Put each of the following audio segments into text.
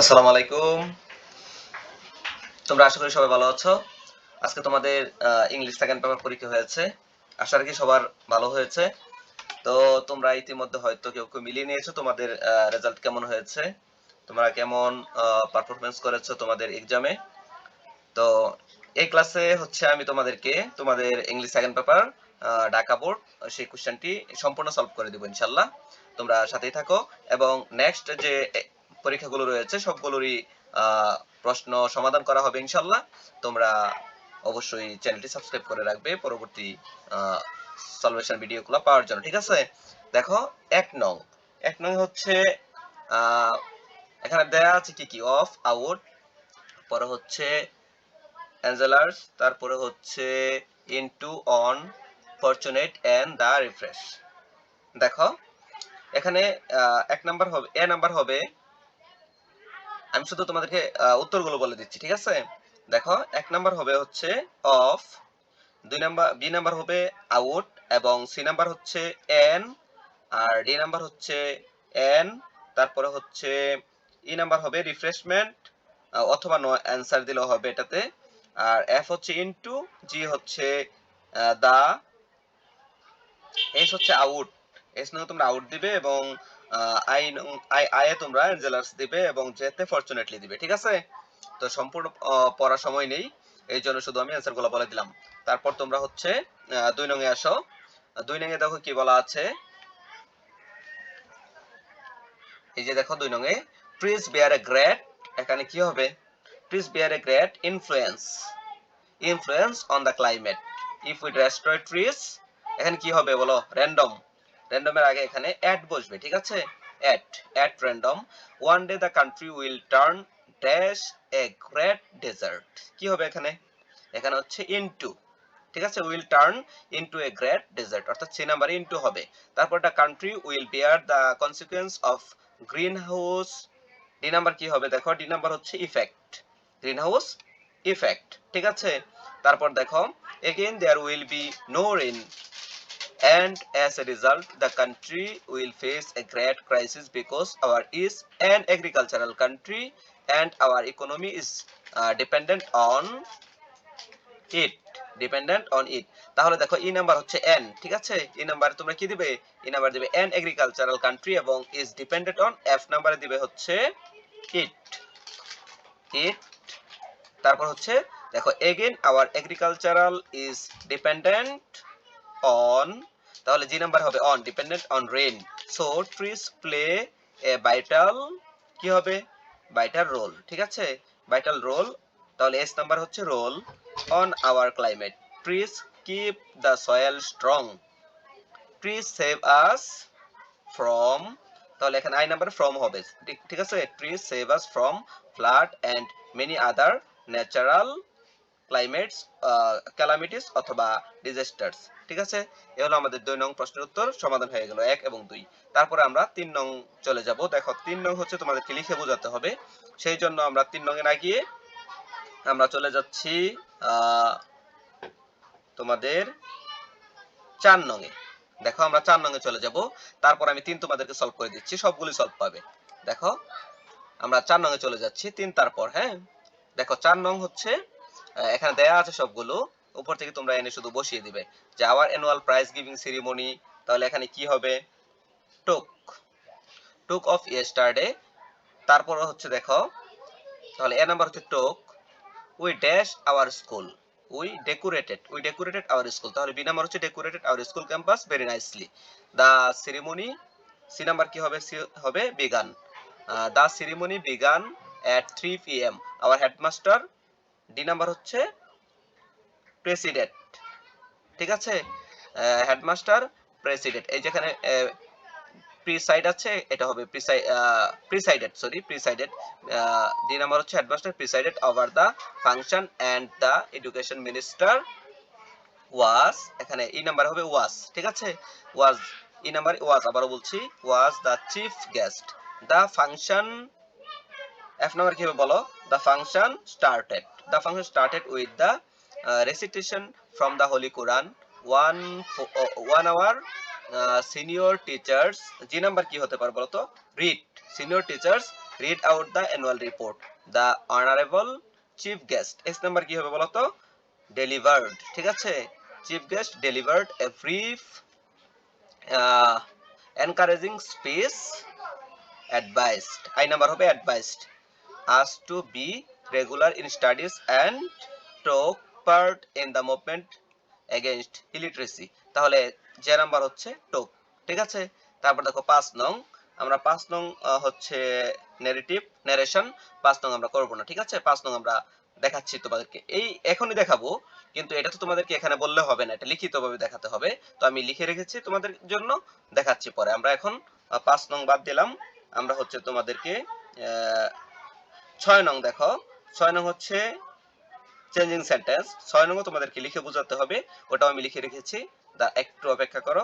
আসসালামু আলাইকুম। তোমরা আশা করি সবাই ভালো আছো। আজকে তোমাদের ইংলিশ সেকেন্ড পেপার পরীক্ষা হয়েছে। আশা রাখি সবার ভালো হয়েছে। তো তোমরা ইতিমধ্যে হয়তো কেউ কেউ মিলিয়ে নিয়েছো তোমাদের রেজাল্ট কেমন হয়েছে। তোমরা কেমন পারফরমেন্স করেছ তোমাদের এক্সামে তো এই ক্লাসে হচ্ছে আমি তোমাদেরকে তোমাদের English second paper Dhaka board সেই কোশ্চেনটি সম্পূর্ণ সলভ করে দিব ইনশাল্লাহ। তোমরা সাথেই থাকো এবং নেক্সট যে পরীক্ষাগুলো রয়েছে, সবগুলোরই প্রশ্ন সমাধান করা হবে ইনশাল্লাহ। তোমরা অবশ্যই চ্যানেলটি সাবস্ক্রাইব করে রাখবে পরবর্তী সলভেশন ভিডিওগুলো পাওয়ার জন্য, ঠিক আছে? দেখো, এক নং। এক নং হচ্ছে এখানে দেয়া আছে কি কি? অফ আউট পরে হচ্ছে অ্যাঞ্জেলার্স তারপরে হচ্ছে into unfortunate and the refresh দেখো, এখানে এক নাম্বার হবে, এ নাম্বার হবে আমি শুধু তোমাদেরকে উত্তরগুলো বলে দিচ্ছি, ঠিক আছে? দেখো, এক নাম্বার হবে হচ্ছে অফ দুই নাম্বার, বি নাম্বার হবে আউট এবং সি নাম্বার হচ্ছে এন আর ডি নাম্বার হচ্ছে এন তারপরে হচ্ছে ই নাম্বার হবে রিফ্রেশমেন্ট অথবা নো অ্যান্সার দিলেও হবে এটাতে। আর এফ হচ্ছে ইনটু জি হচ্ছে দা এস হচ্ছে আউট এস নং তোমরা আউট দিবে, এবং আই আই আয়ে তোমরা জেলার্স দিবে এবং জেতে ফরচুনেটলি দিবে, ঠিক আছে? তো সম্পূর্ণ পড়ার সময় নেই, এই জন্য শুধু আমি অ্যান্সারগুলো বলে দিলাম। তারপর তোমরা হচ্ছে দুই নং এ আসো। দুই নং এ দেখো কি বলা আছে। এই যে দেখো দুই নং এ ট্রিজ বিয়ার এ গ্রেট এখানে কি হবে? Trees bear a great influence influence on the climate if we destroy trees এখানে কি হবে বলো? র্যান্ডম র্যান্ডমের আগে এখানে অ্যাড বসবে, ঠিক আছে? At at random one day the country will turn dash a great desert কি হবে এখানে? এখানে হচ্ছে ইনটু ঠিক আছে? Will turn into a great desert অর্থাৎ সি নাম্বারে ইনটু হবে। তারপর the country will bear the consequence of green house D number কি হবে? দেখো ডি নাম্বার হচ্ছে ইফেক্ট গ্রিন হাউস ইফেক্ট ঠিক আছে? তারপর দেখো, again there will be no rain. And as a result the country will face a great crisis because our is an agricultural country and our economy is uh, dependent on it dependent on it তাহলে দেখো E number হচ্ছে N ঠিক আছে E number তোমরা কি দিবে E number দিবে N agricultural country এবং ইজ ডিপেন্ডেন্ট অন এফ নাম্বারে দিবে হচ্ছে ইট ইট তারপর হচ্ছে দেখো again our agricultural is dependent on তাহলে জি নাম্বার হবে on dependent on rain so trees play a vital কি হবে? ভাইটাল রোল ঠিক আছে? ভাইটাল রোল তাহলে এস নাম্বার হচ্ছে role on our climate trees keep the soil strong trees save us from তাহলে এখানে আই নাম্বার ফ্রম হবে। ঠিক আছে? Trees save us from flood and many other natural climates calamities অথবা disasters ঠিক আছে? এ হলো আমাদের দুই নং প্রশ্নের উত্তর, সমাধান হয়ে গেল এক এবং দুই। তারপরে আমরা তিন নং চলে যাব। দেখো, তিন নং হচ্ছে তোমাদেরকে লিখে বোঝাতে হবে। সেই জন্য আমরা তিন নং এ না গিয়ে আমরা চলে যাচ্ছি তোমাদের চার নং এ। দেখো, আমরা চার নং এ চলে যাব। তারপর আমি তিন তোমাদেরকে সলভ করে দিচ্ছি। সবগুলি সলভ পাবে। দেখো, আমরা চার নং এ চলে যাচ্ছি। তিন তারপর হ্যাঁ? দেখো, চার নং হচ্ছে এখানে দেয়া আছে সবগুলো। উপর থেকে তোমরা এনে শুধু বসিয়ে দিবে। যে our annual prize giving ceremony, তাহলে এখানে কি হবে? টুক। Took of yesterday. তারপর হচ্ছে দেখো, তাহলে এ নাম্বার হচ্ছে took. We dash our school. We decorated. We decorated our school. তাহলে বি নাম্বার হচ্ছে decorated our school campus, very nicely. The ceremony, C number কি হবে? সি হবে began. The ceremony began at three P M. Our headmaster, D number হচ্ছে president. ঠিক আছে? Headmaster president. এই যেখানে প্রিসাইড আছে এটা হবে presided sorry presided. D number হচ্ছে headmaster presided over the function and the education minister was এখানে ই নাম্বার হবে ওয়াজ ঠিক আছে? ওয়াজ ই নাম্বার ওয়াজ আবারও বলছি was the chief guest the function F number কি হবে বলো? The function started the function started with uh, recitation from the holy quran. One uh, one hour uh, senior teachers G number কি হতে পারে বলো তো read. Senior teachers read out the annual report the honourable chief guest S number কি হবে বলতো? Delivered ঠিক আছে? Chief guest delivered a brief encouraging speech advised I number হবে advised us to be regular in studies and took part in the movement against illiteracy তাহলে J number হচ্ছে টোক ঠিক আছে? তারপর দেখো পাঁচ নং, আমরা পাঁচ নং হচ্ছে নেরেটিভ নারেশন পাঁচ নং আমরা করব না, ঠিক আছে? পাঁচ নং আমরা দেখাচ্ছি তোমাদেরকে। এই এখনই দেখাবো, কিন্তু এটা তো তোমাদেরকে এখানে বললে হবে না, এটা লিখিতভাবে দেখাতে হবে। তো আমি লিখে রেখেছি তোমাদের জন্য, দেখাচ্ছি পরে। আমরা এখন পাঁচ নং বাদ দিলাম, আমরা হচ্ছে তোমাদেরকে ছয় নং দেখো। ছয় নং হচ্ছে চেঞ্জিং সেন্টেন্স ছয় নং তোমাদেরকে লিখে বোঝাতে হবে। ওটাও আমি লিখে রেখেছি। দা, একটু অপেক্ষা করো।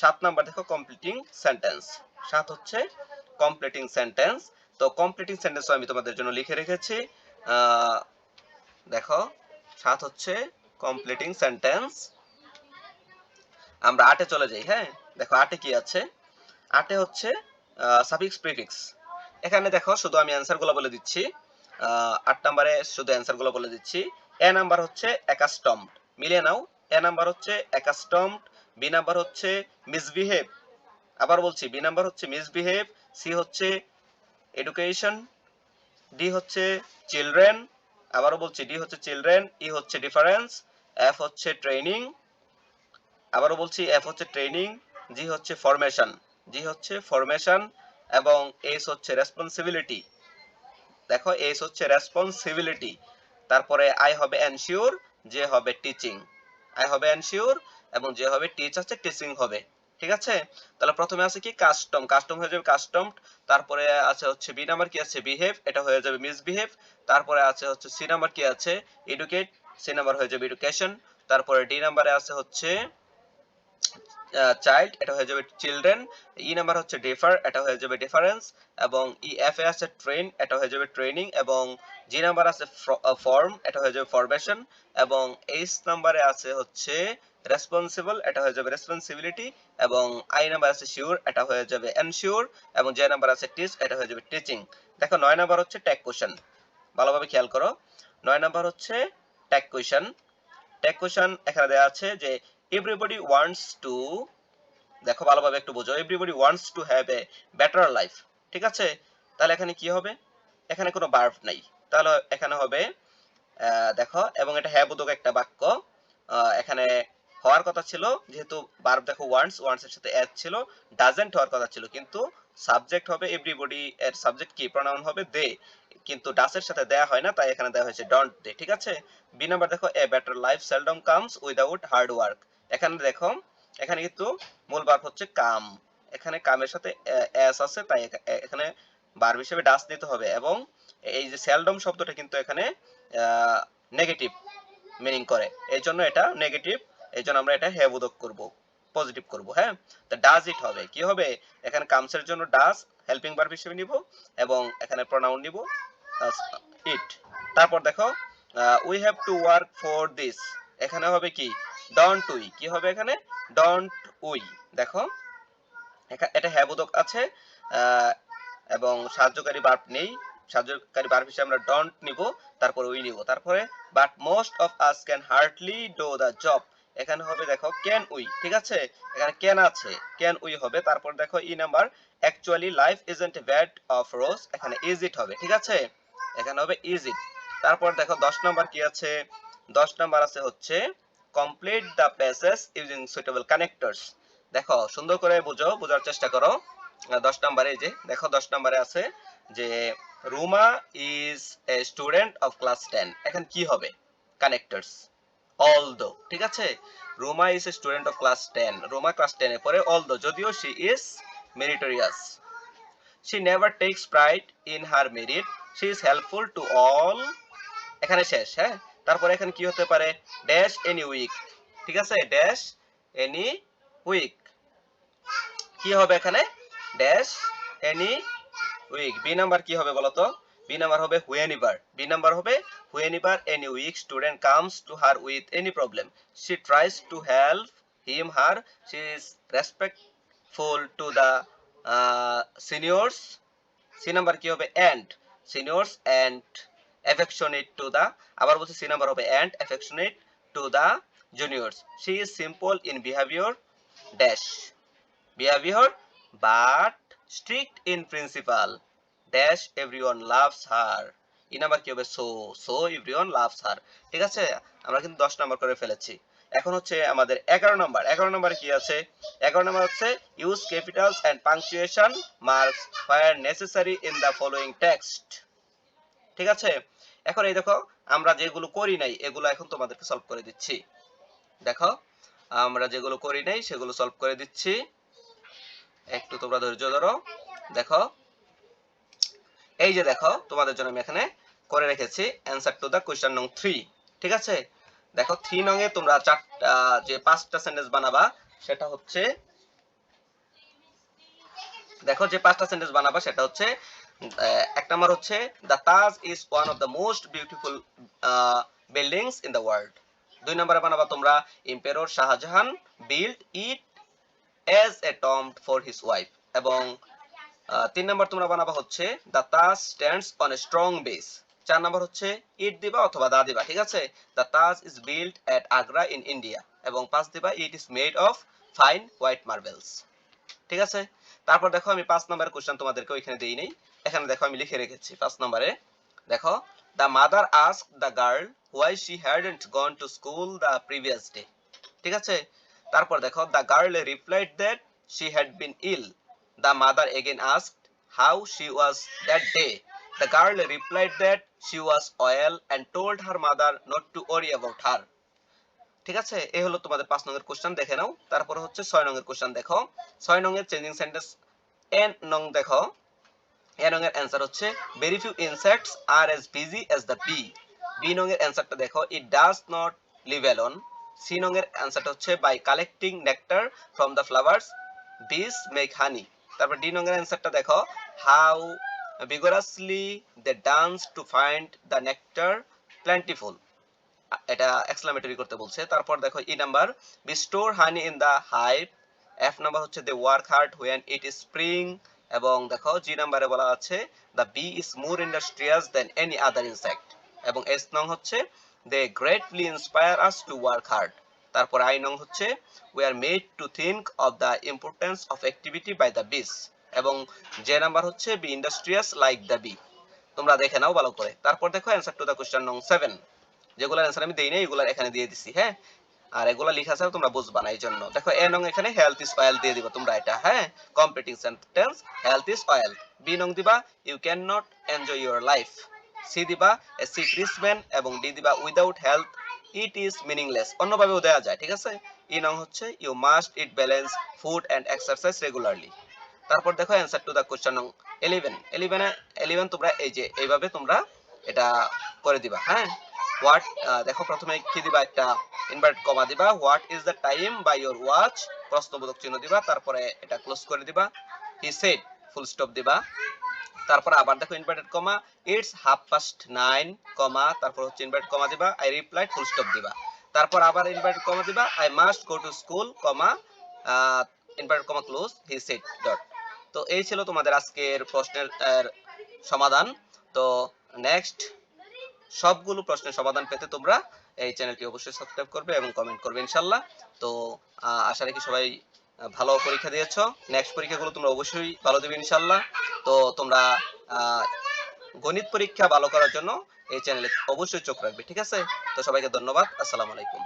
সাত নাম্বার দেখো কমপ্লিটিং সেন্টেন্স সাত হচ্ছে কমপ্লিটিং সেন্টেন্স তো কমপ্লিটিং সেন্টেন্স আমি তোমাদের জন্য লিখে রেখেছি। দেখো, সাত হচ্ছে কমপ্লিটিং সেন্টেন্স আমরা আটে চলে যাই হ্যাঁ? দেখো, আটে কি আছে? আটে হচ্ছে সাফিক্স প্রিফিক্স এখানে দেখো, শুধু আমি অ্যান্সারগুলো বলে দিচ্ছি। আট নাম্বারে শুধু অ্যান্সারগুলো বলে দিচ্ছি। এ নাম্বার হচ্ছে অ্যাকাস্টমড মিলিয়ে নাও এ নাম্বার হচ্ছে অ্যাকাস্টমড বি নাম্বার হচ্ছে মিসবিহেভ আবার বলছি বি নাম্বার হচ্ছে মিসবিহেভ সি হচ্ছে এডুকেশন ডি হচ্ছে চিলড্রেন আবারও বলছি ডি হচ্ছে চিলড্রেন ই হচ্ছে ডিফারেন্স এফ হচ্ছে ট্রেনিং আবারও বলছি এফ হচ্ছে ট্রেনিং জি হচ্ছে ফরমেশন জি হচ্ছে ফরমেশন এবং এস হচ্ছে রেসপন্সিবিলিটি দেখো এস হচ্ছে রেসপন্সিবিলিটি তারপরে আই হবে এনশিওর যে হবে টিচিং আই হবে এনশিওর এবং যে হবে টিচ আছে টিচিং হবে। ঠিক আছে? তাহলে প্রথমে আছে কি? কাস্টম কাস্টম হয়ে যাবে কাস্টম তারপরে আছে হচ্ছে বি নাম্বার কি আছে? বিহেভ এটা হয়ে যাবে মিসবিহেভ তারপরে আছে হচ্ছে সি নাম্বার কি আছে? এডুকেট সি নাম্বার হয়ে যাবে এডুকেশন তারপরে ডি নাম্বারে আছে হচ্ছে চাইল্ড এটা হয়ে যাবে চিলড্রেন ই নাম্বার হচ্ছে ডিফার এটা হয়ে যাবে ডিফারেন্স এবং ই এফ এ আছে ট্রেন এটা হয়ে যাবে ট্রেনিং এবং জি নাম্বার আছে ফর্ম এটা হয়ে যাবে ফরমেশন এবং এইচ নাম্বারে আছে হচ্ছে রেসপন্সিবল এটা হয়ে যাবে রেসপন্সিবিলিটি এবং আই নাম্বার আছে শিওর এটা হয়ে যাবে এনশিওর এবং যে নাম্বার আছে টিচ এটা হয়ে যাবে টিচিং দেখো নয় নাম্বার হচ্ছে ট্যাগ কোশ্চেন ভালোভাবে খেয়াল করো। নয় নাম্বার হচ্ছে ট্যাগ কোশ্চেন ট্যাগ কোশ্চেন এখানে দেওয়া আছে যে এভরিবডি ওয়ান্টস টু দেখো ভালোভাবে একটু বোঝো everybody wants to have a better life ঠিক আছে? তাহলে এখানে কি হবে? এখানে কোনো বার্ব নাই। তাহলে এখানে হবে দেখো, এবং এটা হ্যাঁ বোধক একটা বাক্য এখানে হওয়ার কথা ছিল, যেহেতু বার্ব দেখো ওয়ান্টস ওয়ান্টস এর সাথে অ্যাড ছিল ডাজেন্ট হওয়ার কথা ছিল, কিন্তু সাবজেক্ট হবে এভরিবডি এর সাবজেক্ট কি? প্রোনাউন হবে দে কিন্তু ডাসের সাথে দেয়া হয় না, তাই এখানে দেওয়া হয়েছে ডন্ট দে ঠিক আছে? বি নাম্বার দেখো a better life seldom comes without hard work এখানে দেখো, এখানে কিন্তু মূল ভার্ব হচ্ছে কাম। এখানে কামের সাথে এস আছে, তাই এখানে ভার্ব হিসেবে ডাস দিতে হবে এবং এই যে সেলডম শব্দটা কিন্তু এখানে নেগেটিভ মিনিং করে। এই জন্য এটা নেগেটিভ এই জন্য আমরা এটা হ্যাভ উদক করব পজিটিভ করব হ্যাঁ? তো ডাজ ইট হবে? কি হবে? এখানে কামসের জন্য ডাজ হেল্পিং ভার্ব হিসেবে নিব এবং এখানে প্রোনাউন নিব ইট তারপর দেখো we have to work for this এখানে হবে কি? ডন্ট উই কি হবে এখানে? ডন্ট উই দেখো এটা হ্যাঁ বোধক আছে এবং সাহায্যকারী বার্ব নেই। সাহায্যকারী বার্ব হিসেবে আমরা ডন্ট নিব, তারপরে উই নিব। তারপরে but most of us can hardly do the job এখানে হবে, দেখো ক্যান উই ঠিক আছে? এখানে ক্যান আছে ক্যান উই হবে। তারপর দেখো E number actually life isn't bad of rose এখানে ইজ ইট হবে, ঠিক আছে? এখানে হবে ইজ ইট তারপর দেখো, দশ নাম্বার কি আছে? দশ নাম্বার আছে হচ্ছে complete the passage using suitable connectors দেখো, সুন্দর করে বুঝো, বোঝার চেষ্টা করো। দশ নাম্বারে যে, দেখো দশ নাম্বারে আছে যে Ruma is a student of class ten এখন কি হবে? কানেক্টরস অল দো ঠিক আছে? Ruma is a student of class ten Ruma class টেনে পড়ে অল দো যদিও she is meritorious she never takes pride in her merit she is helpful to all এখানে শেষ হ্যাঁ? তারপরে এখানে কি হতে পারে? ড্যাশ এনি উইক ঠিক আছে? ড্যাশ এনি উইক কি হবে এখানে? Dash any weak B number কি হবে বলতো? বি নাম্বার হবে হুয়েন ইভার বি নাম্বার হবে whenever any weak student comes to her with any problem she tries to help him her she is respectful to the seniors C number কি হবে? And seniors and affectionate to the আবার বলছি C number হবে and affectionate to the juniors she is simple in behaviour dash behaviour but strict in principle dash everyone loves her E number কি হবে? So so everyone loves her ঠিক আছে? আমরা কিন্তু দশ নাম্বার করে ফেলেছি। এখন হচ্ছে আমাদের এগারো নাম্বার। এগারো নম্বরে কি আছে? এগারো নাম্বার হচ্ছে use capitals and punctuation marks fire necessary in the following text ঠিক আছে? এখন এই দেখো, আমরা যেগুলো করি নাই, এগুলো এখন তোমাদেরকে সলভ করে দিচ্ছি। দেখো, আমরা যেগুলো করি নাই, সেগুলো সলভ করে দিচ্ছি। একটু তোমরা ধৈর্য ধরো। দেখো, এই যে দেখো, তোমাদের জন্য আমি এখানে করে রেখেছি অ্যান্সার টু দা কোয়েশ্চেন নং থ্রি ঠিক আছে? দেখো থ্রি নং এ তোমরা চারটা, যে পাঁচটা সেন্টেন্স বানাবা, সেটা হচ্ছে, দেখো, যে পাঁচটা সেন্টেন্স বানাবা, সেটা হচ্ছে এক নাম্বার হচ্ছে the Taj is one of the most beautiful buildings in the world দুই নম্বরে বানাবা তোমরা emperor Shahjahan build it as a tomb for his wife এবং তিন নম্বর তোমরা বানাবা হচ্ছে the Taj stands on a strong base চার নম্বর হচ্ছে ইট দিবা অথবা দা দিবা, ঠিক আছে? The Taj is build at Agra in India এবং পাঁচ দিবা it is made of fine white marbles ঠিক আছে? তারপর দেখো আমি পাঁচ নম্বরের কোশ্চেন তোমাদেরকে ওইখানে দেই নেই। এখানে দেখো আমি লিখে রেখেছি পাঁচ নম্বরে। দেখো the mother ask the girl why she hadn't gone to school the previous day ঠিক আছে? তারপর দেখো the girl replied that she had been ill the mother again asked how she was that day the girl replied that she was well and told her mother not to worry about her ঠিক আছে? এই হলো তোমাদের পাঁচ নংয়ের question দেখে নাও। তারপরে হচ্ছে ছয় নংয়ের কোশ্চেন দেখো। ছয় নংয়ের চেঞ্জিং সেন্টেন্স এন নং দেখো। এ নং এর অ্যান্সার হচ্ছে very few insects are as busy as the bee B নং এর অ্যান্সারটা দেখো it does not live alone C নং এর অ্যান্সারটা হচ্ছে by collecting nectar from the flowers bees make honey তারপর ডি নং এর অ্যান্সারটা দেখো how vigorously they dance to find the nectar plentiful. এটা এক্সক্লামেটরি করতে বলছে। তারপর দেখো E number bees store honey in the hive F number হচ্ছে they work hard when it is spring এবং দেখো জি নাম্বারে বলা আছে the bee is more industrious than any other insect এবং এস নং হচ্ছে they greatly inspire us to work hard তারপর আই নং হচ্ছে we are made to think of the importance of activity by the bees এবং J number হচ্ছে be industrious like the bee তোমরা দেখে নাও ভালো করে। তারপর দেখো অ্যান্সার টু দ্য কোশ্চেন নং সেভেন যেগুলোর অ্যান্সার আমি দেই নাই এগুলো এখানে দিয়ে দিছি হ্যাঁ? আর এগুলো লেখা আছে, তোমরা বুঝবা না এই জন্য দেখো, এ নং এখানে হেলথ ইজ অয়েল দিয়ে দিবা তোমরা এটা হ্যাঁ? Completing sentence health is wealth B নং দিবা you can not enjoy your life C দিবা এ রিচ ম্যান এবং ডি দিবা without health it is meaningless অন্যভাবেও দেওয়া যায়, ঠিক আছে? ই নং হচ্ছে you must eat balance food and exercise regularly তারপর দেখো অ্যান্সার টু দ্য কোশ্চেন নং ইলেভেন ইলেভেনে ইলেভেন তোমরা, এই যে, এইভাবে তোমরা এটা করে দিবা হ্যাঁ? হোয়াট দেখো প্রথমে কি দিবা? একটা ইনভার্ট কমা দিবা। What is the time by your watch প্রশ্নবোধক চিহ্ন দিবা। তারপরে এটা ক্লোজ করে দিবা। হি সেড ফুল স্টপ দিবা। তারপর আবার দেখো inverted comma it's half past nine comma তারপর হচ্ছে ইনভার্টেড কমা দিবা। আই রিপ্লাইড ফুল স্টপ দিবা। তারপর আবার ইনভার্টেড কমা দিবা। I must go to school comma inverted comma close he said dot তো এই ছিল তোমাদের আজকের প্রশ্নের সমাধান। তো নেক্সট সবগুলো প্রশ্নের সমাধান পেতে তোমরা এই চ্যানেলটি অবশ্যই সাবস্ক্রাইব করবে এবং কমেন্ট করবে ইনশাল্লাহ তো আশা রাখি সবাই ভালো পরীক্ষা দিয়েছ। নেক্সট পরীক্ষাগুলো তোমরা অবশ্যই ভালো দেবে ইনশাল্লাহ তো, তোমরা গণিত পরীক্ষা ভালো করার জন্য এই চ্যানেলে অবশ্যই চোখ রাখবে, ঠিক আছে? তো সবাইকে ধন্যবাদ। আসসালামু আলাইকুম।